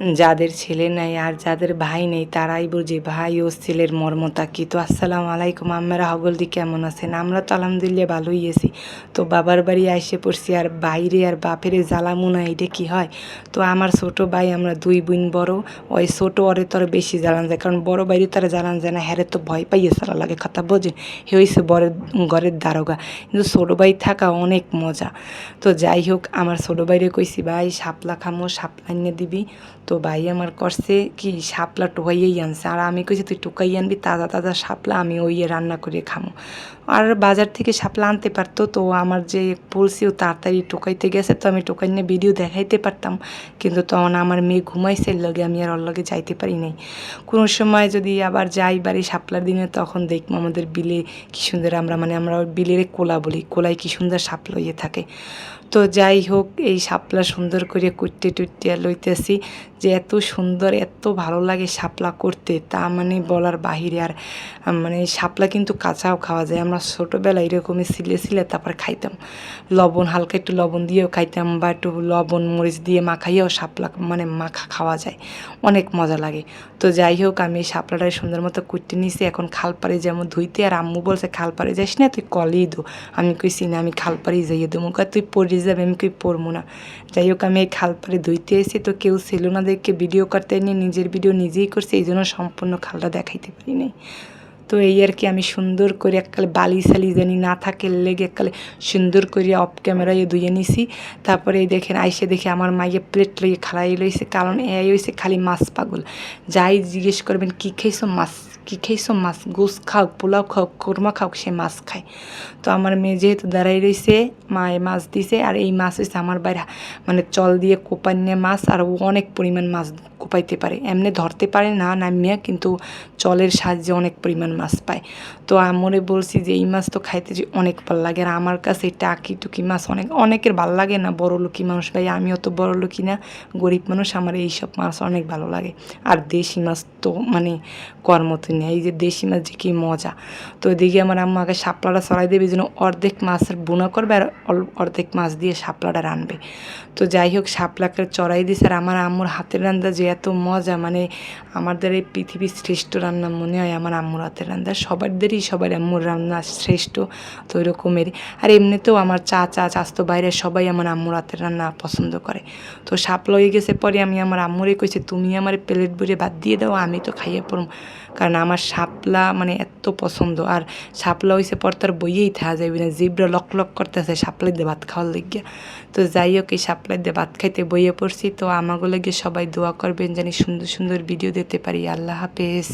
যাদের ছেলে নাই আর যাদের ভাই নেই, তারাই বুঝে ভাই ও ছেলের মর্মতা কি তো আসসালামু আলাইকুম আমরা হগলদি কেমন আছেন? আমরা তো আলহামদুলিল্লাহ ভালোই আছি। তো বাবার বাড়ি আইসে পড়ছি আর বাইরে আর বাপের জ্বালামুনা এটা কি হয়? তো আমার ছোট ভাই, আমরা দুই বোন বড়, ওই ছোট ওরে তোর বেশি জ্বালান যায়, কারণ বড় বাইরে তারা জ্বালান যায় না, হ্যারে তো ভয় পাইয়ে সারা লাগে, কথা বোঝেন? হে হয়েছে বড় ঘরের দারোগা। কিন্তু ছোটো ভাই থাকা অনেক মজা। তো যাই হোক, আমার ছোটো বাইরে কইছি, ভাই, শাপলা খামো, শাপলা এনে দিবি। তো ভাই আমার করছে কি, শাপলা টোকাইয়েই আনছে। আর আমি কইছি, তুই টোকাই আনবি, তাজা তাজা শাপলা আমি ওই রান্না করে খামো। আর বাজার থেকে শাপলা আনতে পারতো, তো আমার যে বলছি ও তাড়াতাড়ি টোকাইতে গেছে, তো আমি টোকাই নিয়ে ভিডিও দেখাইতে পারতাম। কিন্তু তখন আমার মেয়ে ঘুমাইছে লগে আমি আর ওর লগে যাইতে পারি নাই। কোনো সময় যদি আবার যাই বাড়ি শাপলার দিনে, তখন দেখব আমাদের বিলে কি সুন্দর আমরা মানে আমরা বিলের কোলা বলি, কোলায় কি সুন্দর শাপলা ইয়ে থাকে। তো যাই হোক, এই শাপলা সুন্দর করে কুটতে টুটতে লইতেছি যে এত সুন্দর, এত ভালো লাগে শাপলা করতে। তা মানে বলার বাহিরে আর মানে শাপলা কিন্তু কাঁচাও খাওয়া যায়। আমরা ছোটোবেলায় এরকমই সিলে সিলে তারপর খাইতাম। লবণ, হালকা একটু লবণ দিয়েও খাইতাম বা একটু লবণ, মরিচ দিয়ে মাখাইয়েও শাপলা মানে মাখা খাওয়া যায়। অনেক মজা লাগে। তো যাই হোক, আমি এই শাপলাটা সুন্দর মতো কুটতে নিয়েছি এখন খালপাড়ে যেমন ধুইতে, আর আম্মু বলছে, খালপাড়ে যাস না, তুই কলেই দো আমি কইছি, না, আমি খালপাড়েই যাইয়ে দেবো তুই পড়ে যাবে আমি কই পড়ব না। যাই হোক আমি এই খালপাড়ে ধুইতে এসেছি তো কেউ ছিল না দেখে ভিডিও করতে নিয়ে নিজের ভিডিও নিজেই করছে এই জন্য সম্পূর্ণ খালটা দেখাইতে পারি নাই। তো এই আর কি আমি সুন্দর করে এককালে বালি সালি জানি না থাকে লেগে এককালে সুন্দর করে অফ ক্যামেরায় ধুয়ে নিছি। তারপরে এই দেখেন, আইসে দেখে আমার মাইয়ে প্লেট লইয়ে খালাই লইছে। কারণ এই হইছে খালি মাছ পাগল। যাই জিজ্ঞেস করবেন, কী খাইছো মাছ? কী খাইছো মাছ? গোস খাও, পোলাও খাও, কোরমা খাও, সে মাছ খায়। তো আমার মেয়ে যেহেতু দাঁড়াই রয়েছে মায়ে মাছ দিছে। আর এই মাছ হচ্ছে আমার বাইরে মানে চল দিয়ে কোপাই নিয়ে মাছ। আর অনেক পরিমাণ মাছ কোপাইতে পারে। এমনি ধরতে পারে না, নামিয়ে কিন্তু চলের সাহায্যে অনেক পরিমাণ মাছ পায়। তো আমরে বলছি যে, এই মাছ তো খাইতে যে অনেক ভালো লাগে। আর আমার কাছে এই টাকি টুকি মাছ অনেক, অনেকের ভালো লাগে না, বড় লোকি মানুষ ভাই। আমিও তো বড় লোকি না, গরিব মানুষ। আমার এইসব মাছ অনেক ভালো লাগে। আর দেশি মাছ তো মানে কর্মতই নেই। এই যে দেশি মাছ যে কী মজা। তো এদিকে আমার আম্মা আগে শাপলাটা সরাই দেবে জন্য অর্ধেক মাছের বোনা করবে আর অর্ধেক মাছ দিয়ে শাপলাটা রানবে। তো যাই হোক, শাপলাকে চড়াই দিছে। আর আমার আম্মুর হাতের রান্দা যে এত মজা মানে আমাদের এই পৃথিবীর শ্রেষ্ঠ রান্না মনে হয় আমার আম্মুর হাতের রান্না। সবারদেরই সবার আম্মুর রান্না শ্রেষ্ঠ, তো ওই রকমেরই আর এমনিতেও আমার চা চা চাস্তো বাইরে সবাই আমার আম্মুর হাতের রান্না পছন্দ করে। তো সাপ হয়ে গেছে পরে আমি আমার আম্মুরে কইছি, তুমি আমার প্লেট ভরে বাদ দিয়ে দাও, আমি তো খাইয়ে পড়ব কারণ আমার সাপলা মানে এত পছন্দ। আর শাপলা হয়েছে পর তার বইয়েই থাকা যাবে না, জিবরা লক লক করতেছে শাপলাই দিয়ে ভাত খাওয়ার লেগে তো যাই হোক, এই শাপলাই দিয়ে ভাত খাইতে বইয়ে পড়ছি, তো আমাগুলো গিয়ে সবাই দোয়া করবেন জানি সুন্দর সুন্দর ভিডিও দিতে পারি। আল্লাহ হাফেজ।